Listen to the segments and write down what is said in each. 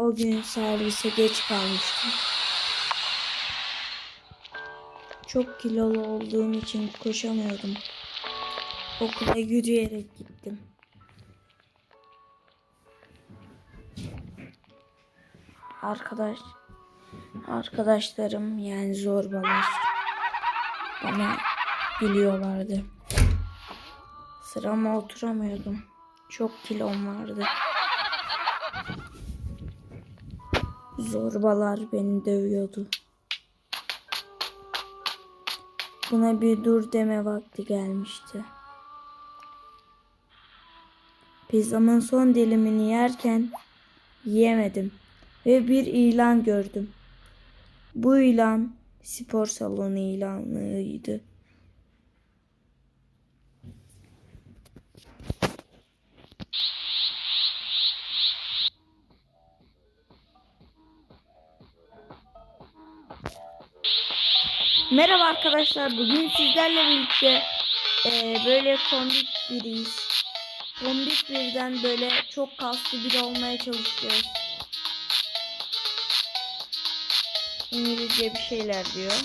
o gün servise geç kalmıştım. Çok kilolu olduğum için koşamıyordum. Okula yürüyerek gittim. Arkadaş arkadaşlarım yani zorbalar bana gülüyorlardı. Sırama oturamıyordum. Çok kilom vardı. Zorbalar beni dövüyordu. Buna bir dur deme vakti gelmişti. Pizzamın son dilimini yerken yiyemedim ve bir ilan gördüm. Bu ilan spor salonu ilanıydı. Merhaba arkadaşlar. Bugün sizlerle birlikte eee, böyle tombik biriyiz. Tombik birden böyle çok kaslı biri olmaya çalışıyoruz. İngilizce bir şeyler diyor.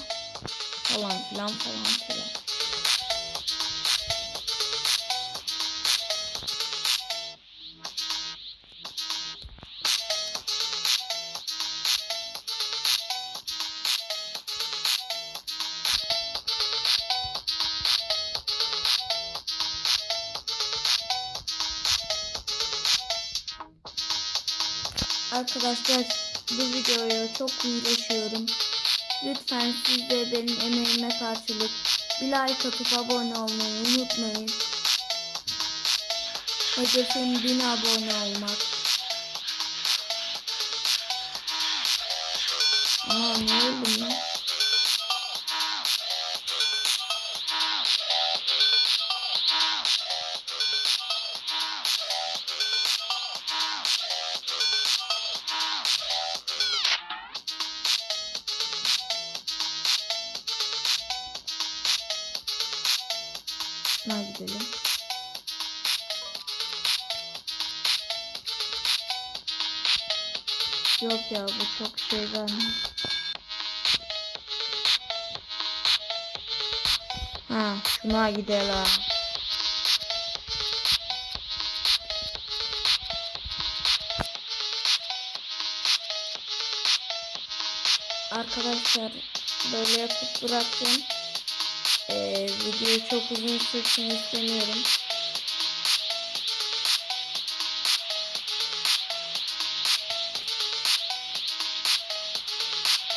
Falan filan falan filan. Arkadaşlar bu videoya çok uğraşıyorum. Lütfen siz de benim emeğime karşılık bir like atıp abone olmayı unutmayın. Hedefim 1000 abone olmak. Aa ne oldu Şuna gidelim. Yok ya bu çok şey vermiyor. Ha şuna gidelim. Arkadaşlar böyle yapıp bıraktım. Ee, videoyu çok uzun sürsün istemiyorum.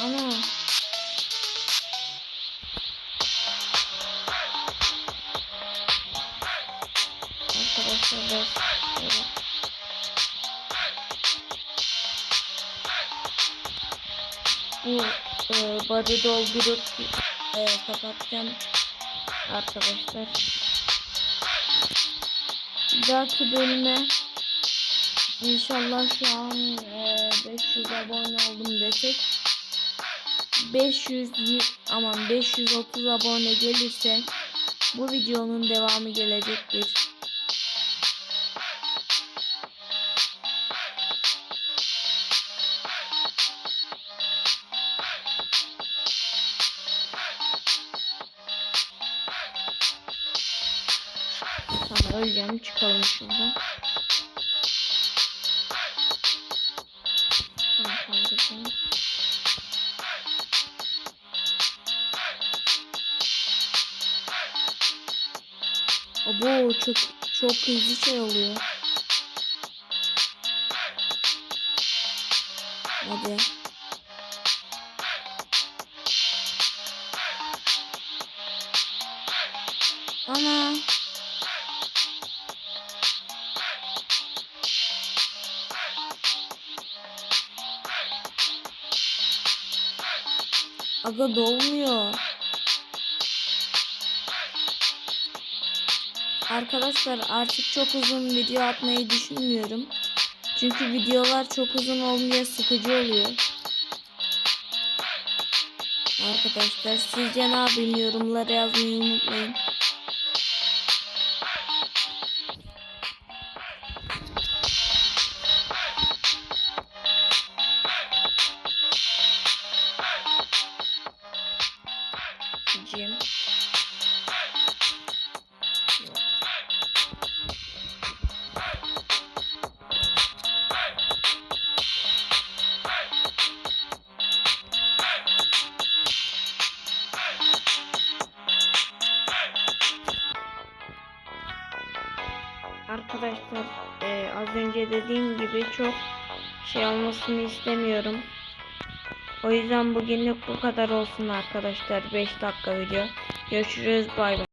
Ana. Arkadaşlar bu e, body doldurup e, kapatacağım arkadaşlar. Dahaki bölüme inşallah şu an e, 500 abone oldum desek 500 y- aman 530 abone gelirse bu videonun devamı gelecektir. Tamam öleceğim çıkalım şuradan. Abo çok çok hızlı şey oluyor. Hadi. Ana. Aga dolmuyor. Arkadaşlar artık çok uzun video atmayı düşünmüyorum. Çünkü videolar çok uzun olunca sıkıcı oluyor. Arkadaşlar sizce ne yapayım yorumlara yazmayı unutmayın. Dediğim gibi çok şey olmasını istemiyorum. O yüzden bugünlük bu kadar olsun arkadaşlar. 5 dakika video. Görüşürüz. Bay bay.